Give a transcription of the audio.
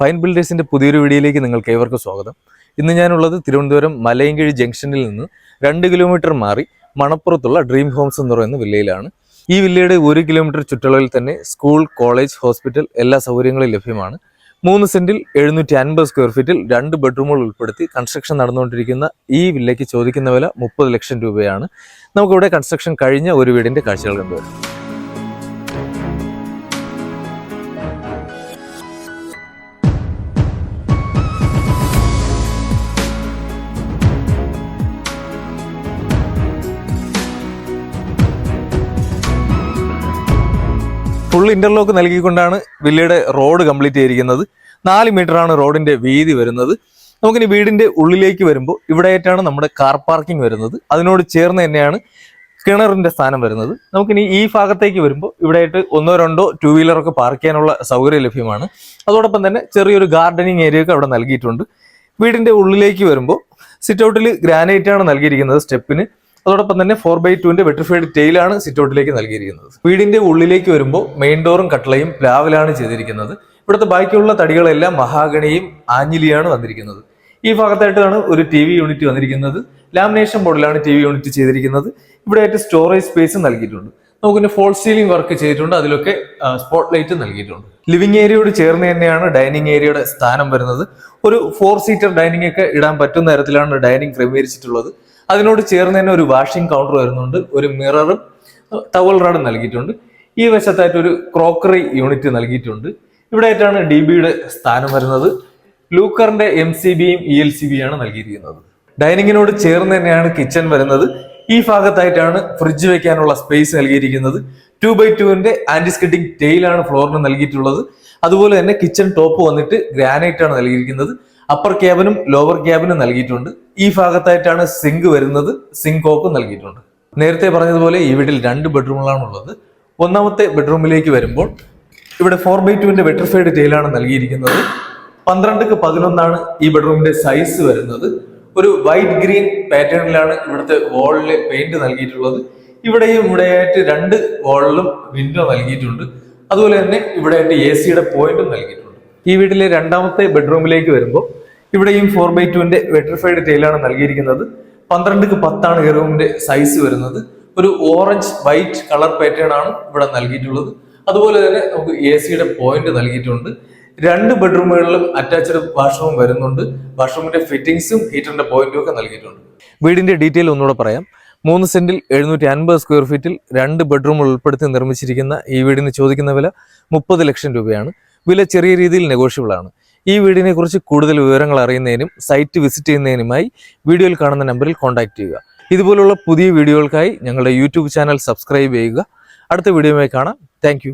Fine ബിൽഡേഴ്സിന്റെ പുതിയൊരു വീഡിയോയിലേക്ക് നിങ്ങൾക്ക് ഏവർക്കും സ്വാഗതം. ഇന്ന് ഞാനുള്ളത് തിരുവനന്തപുരം മലയങ്കിഴി ജംഗ്ഷനിൽ നിന്ന് രണ്ട് കിലോമീറ്റർ മാറി മണപ്പുറത്തുള്ള ഡ്രീം ഹോംസ് എന്ന് പറയുന്ന വില്ലയിലാണ്. ഈ വില്ലയുടെ ഒരു കിലോമീറ്റർ ചുറ്റളവിൽ തന്നെ സ്കൂൾ കോളേജ് ഹോസ്പിറ്റൽ എല്ലാ സൗകര്യങ്ങളും ലഭ്യമാണ്. മൂന്ന് സെന്റിൽ എഴുന്നൂറ്റി അൻപത് സ്ക്വയർ ഫീറ്റിൽ രണ്ട് ബെഡ്റൂമുകൾ ഉൾപ്പെടുത്തി കൺസ്ട്രക്ഷൻ നടന്നുകൊണ്ടിരിക്കുന്ന ഈ വില്ലയ്ക്ക് ചോദിക്കുന്ന വില മുപ്പത് ലക്ഷം രൂപയാണ്. നമുക്കിവിടെ കൺസ്ട്രക്ഷൻ കഴിഞ്ഞ ഒരു വീടിന്റെ കാഴ്ചകൾ കണ്ടുവരാം. ഫുൾ ഇന്റർലോക്ക് നൽകിക്കൊണ്ടാണ് വില്ലയുടെ റോഡ് കംപ്ലീറ്റ് ചെയ്തിരിക്കുന്നത്. നാല് മീറ്റർ ആണ് റോഡിന്റെ വീതി വരുന്നത്. നമുക്കിനി വീടിന്റെ ഉള്ളിലേക്ക് വരുമ്പോൾ ഇവിടെയായിട്ടാണ് നമ്മുടെ കാർ പാർക്കിംഗ് വരുന്നത്. അതിനോട് ചേർന്ന് തന്നെയാണ് കിണറിന്റെ സ്ഥാനം വരുന്നത്. നമുക്കിനി ഈ ഭാഗത്തേക്ക് വരുമ്പോൾ ഇവിടെയായിട്ട് ഒന്നോ രണ്ടോ ടൂ വീലറൊക്കെ പാർക്ക് ചെയ്യാനുള്ള സൗകര്യം ലഭ്യമാണ്. അതോടൊപ്പം തന്നെ ചെറിയൊരു ഗാർഡനിങ് ഏരിയ ഒക്കെ അവിടെ നൽകിയിട്ടുണ്ട്. വീടിന്റെ ഉള്ളിലേക്ക് വരുമ്പോൾ സിറ്റ് ഔട്ടിൽ ഗ്രാനൈറ്റ് ആണ് നൽകിയിരിക്കുന്നത് സ്റ്റെപ്പിന് അതോടൊപ്പം തന്നെ ഫോർ ബൈ ടുവിന്റെ വെട്രിഫൈഡ് ടെയിലാണ് സിറ്റൗട്ടിലേക്ക് നൽകിയിരിക്കുന്നത്. വീടിന്റെ ഉള്ളിലേക്ക് വരുമ്പോൾ മെയിൻ ഡോറും കട്ടളയും പ്ലാവിലാണ് ചെയ്തിരിക്കുന്നത്. ഇവിടുത്തെ ബാക്കിയുള്ള തടികളെല്ലാം മഹാഗണിയും ആഞ്ഞിലിയാണ് വന്നിരിക്കുന്നത്. ഈ ഭാഗത്തായിട്ടാണ് ഒരു ടി വി യൂണിറ്റ് വന്നിരിക്കുന്നത്. ലാമിനേഷൻ ബോർഡിലാണ് ടി വി യൂണിറ്റ് ചെയ്തിരിക്കുന്നത്. ഇവിടെ ആയിട്ട് സ്റ്റോറേജ് സ്പേസ് നൽകിയിട്ടുണ്ട്. നമുക്കിന് ഫോൾ സീലിംഗ് വർക്ക് ചെയ്തിട്ടുണ്ട്. അതിലൊക്കെ സ്പോട്ട് ലൈറ്റ് നൽകിയിട്ടുണ്ട്. ലിവിംഗ് ഏരിയയോട് ചേർന്ന് തന്നെയാണ് ഡൈനിങ് ഏരിയയുടെ സ്ഥാനം വരുന്നത്. ഒരു ഫോർ സീറ്റർ ഡൈനിങ് ഒക്കെ ഇടാൻ പറ്റുന്ന തരത്തിലാണ് ഡൈനിങ് ക്രമീകരിച്ചിട്ടുള്ളത്. അതിനോട് ചേർന്ന് തന്നെ ഒരു വാഷിംഗ് കൗണ്ടർ വരുന്നുണ്ട് ഒരു മിററും ടവൽ റാഡും നൽകിയിട്ടുണ്ട്. ഈ വശത്തായിട്ട് ഒരു ക്രോക്കറി യൂണിറ്റ് നൽകിയിട്ടുണ്ട്. ഇവിടെ ആയിട്ടാണ് ഡി ബിയുടെ സ്ഥാനം വരുന്നത്. ലൂക്കറിന്റെ എം സി ബിയും ഇ എൽ സി ബി ആണ് നൽകിയിരിക്കുന്നത്. ഡൈനിങ്ങിനോട് ചേർന്ന് തന്നെയാണ് കിച്ചൺ വരുന്നത്. ഈ ഭാഗത്തായിട്ടാണ് ഫ്രിഡ്ജ് വെക്കാനുള്ള സ്പേസ് നൽകിയിരിക്കുന്നത്. ടു ബൈ ടുവിന്റെ ആന്റിസ്കറ്റിംഗ് ടെയിലാണ് ഫ്ലോറിന് നൽകിയിട്ടുള്ളത്. അതുപോലെ തന്നെ കിച്ചൺ ടോപ്പ് വന്നിട്ട് ഗ്രാനൈറ്റ് ആണ് നൽകിയിരിക്കുന്നത്. അപ്പർ ക്യാബിനും ലോവർ ക്യാബിനും നൽകിയിട്ടുണ്ട്. ഈ ഭാഗത്തായിട്ടാണ് സിങ്ക് വരുന്നത്. സിങ്ക് കോക്ക് നൽകിയിട്ടുണ്ട്. നേരത്തെ പറഞ്ഞതുപോലെ ഈ വീട്ടിൽ രണ്ട് ബെഡ്റൂമുകളാണ് ഉള്ളത്. ഒന്നാമത്തെ ബെഡ്റൂമിലേക്ക് വരുമ്പോൾ ഇവിടെ ഫോർ ബൈ ടുവിന്റെ വെട്രിഫൈഡ് ടൈലാണ് നൽകിയിരിക്കുന്നത്. പന്ത്രണ്ടക്ക് പതിനൊന്നാണ് ഈ ബെഡ്റൂമിന്റെ സൈസ് വരുന്നത്. ഒരു വൈറ്റ് ഗ്രീൻ പാറ്റേണിലാണ് ഇവിടുത്തെ വാളിൽ പെയിന്റ് നൽകിയിട്ടുള്ളത്. ഇവിടെയും ഇവിടെയായിട്ട് രണ്ട് വാളിലും വിൻഡോ നൽകിയിട്ടുണ്ട്. അതുപോലെ തന്നെ ഇവിടെയായിട്ട് എ സിയുടെ പോയിന്റും നൽകിയിട്ടുണ്ട്. ഈ വീട്ടിലെ രണ്ടാമത്തെ ബെഡ്റൂമിലേക്ക് വരുമ്പോൾ ഇവിടെയും ഫോർ ബൈ ടുവിന്റെ വെട്രിഫൈഡ് ടൈലാണ് നൽകിയിരിക്കുന്നത്. പന്ത്രണ്ടിക്ക് പത്താണ് ഈ റൂമിന്റെ സൈസ് വരുന്നത്. ഒരു ഓറഞ്ച് വൈറ്റ് കളർ പാറ്റേൺ ആണ് ഇവിടെ നൽകിയിട്ടുള്ളത്. അതുപോലെ തന്നെ നമുക്ക് എ സിയുടെ പോയിന്റ് നൽകിയിട്ടുണ്ട്. രണ്ട് ബെഡ്റൂമുകളിലും അറ്റാച്ച്ഡ് വാഷ്റൂം വരുന്നുണ്ട്. വാഷ്റൂമിന്റെ ഫിറ്റിംഗ്സും ഹീറ്ററിന്റെ പോയിന്റും ഒക്കെ നൽകിയിട്ടുണ്ട്. വീടിന്റെ ഡീറ്റെയിൽ ഒന്നുകൂടെ പറയാം. മൂന്ന് സെന്റിൽ എഴുന്നൂറ്റി അൻപത് സ്ക്വയർ ഫീറ്റിൽ രണ്ട് ബെഡ്റൂം ഉൾപ്പെടുത്തി നിർമ്മിച്ചിരിക്കുന്ന ഈ വീടിന് ചോദിക്കുന്ന വില മുപ്പത് ലക്ഷം രൂപയാണ്. വില ചെറിയ രീതിയിൽ നെഗോഷ്യബിൾ ആണ്. ഈ വീടിനെ കുറിച്ച് കൂടുതൽ വിവരങ്ങൾ അറിയുന്നതിനും സൈറ്റ് വിസിറ്റ് ചെയ്യുന്നതിനുമായി വീഡിയോയിൽ കാണുന്ന നമ്പറിൽ കോൺടാക്ട് ചെയ്യുക. ഇതുപോലുള്ള പുതിയ വീഡിയോകൾക്കായി ഞങ്ങളുടെ യൂട്യൂബ് ചാനൽ സബ്സ്ക്രൈബ് ചെയ്യുക. അടുത്ത വീഡിയോയുമായി കാണാം. താങ്ക്